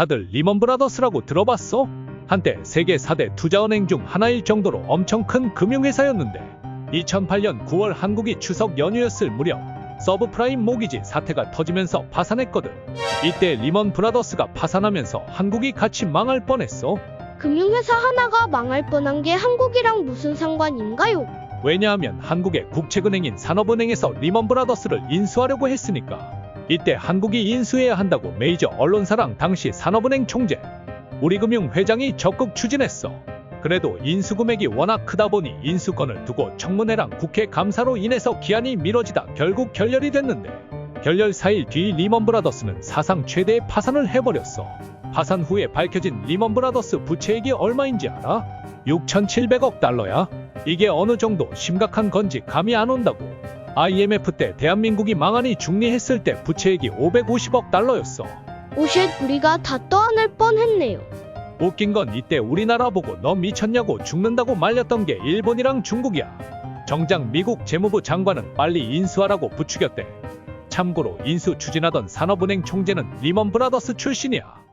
다들 리먼 브라더스라고 들어봤어? 한때 세계 4대 투자은행 중 하나일 정도로 엄청 큰 금융회사였는데 2008년 9월 한국이 추석 연휴였을 무렵 서브프라임 모기지 사태가 터지면서 파산했거든. 이때 리먼 브라더스가 파산하면서 한국이 같이 망할 뻔했어. 금융회사 하나가 망할 뻔한 게 한국이랑 무슨 상관인가요? 왜냐하면 한국의 국책은행인 산업은행에서 리먼 브라더스를 인수하려고 했으니까. 이때 한국이 인수해야 한다고 메이저 언론사랑 당시 산업은행 총재 우리금융 회장이 적극 추진했어. 그래도 인수 금액이 워낙 크다 보니 인수권을 두고 청문회랑 국회 감사로 인해서 기한이 미뤄지다 결국 결렬이 됐는데 결렬 4일 뒤 리먼 브라더스는 사상 최대의 파산을 해버렸어. 파산 후에 밝혀진 리먼 브라더스 부채액이 얼마인지 알아? 6,700억 달러야. 이게 어느 정도 심각한 건지 감이 안 온다고. IMF 때 대한민국이 망하니 중리했을 때 부채액이 550억 달러였어. 오쉣 우리가 다 떠안을 뻔했네요. 웃긴 건 이때 우리나라 보고 너 미쳤냐고 죽는다고 말렸던 게 일본이랑 중국이야. 정작 미국 재무부 장관은 빨리 인수하라고 부추겼대. 참고로 인수 추진하던 산업은행 총재는 리먼 브라더스 출신이야.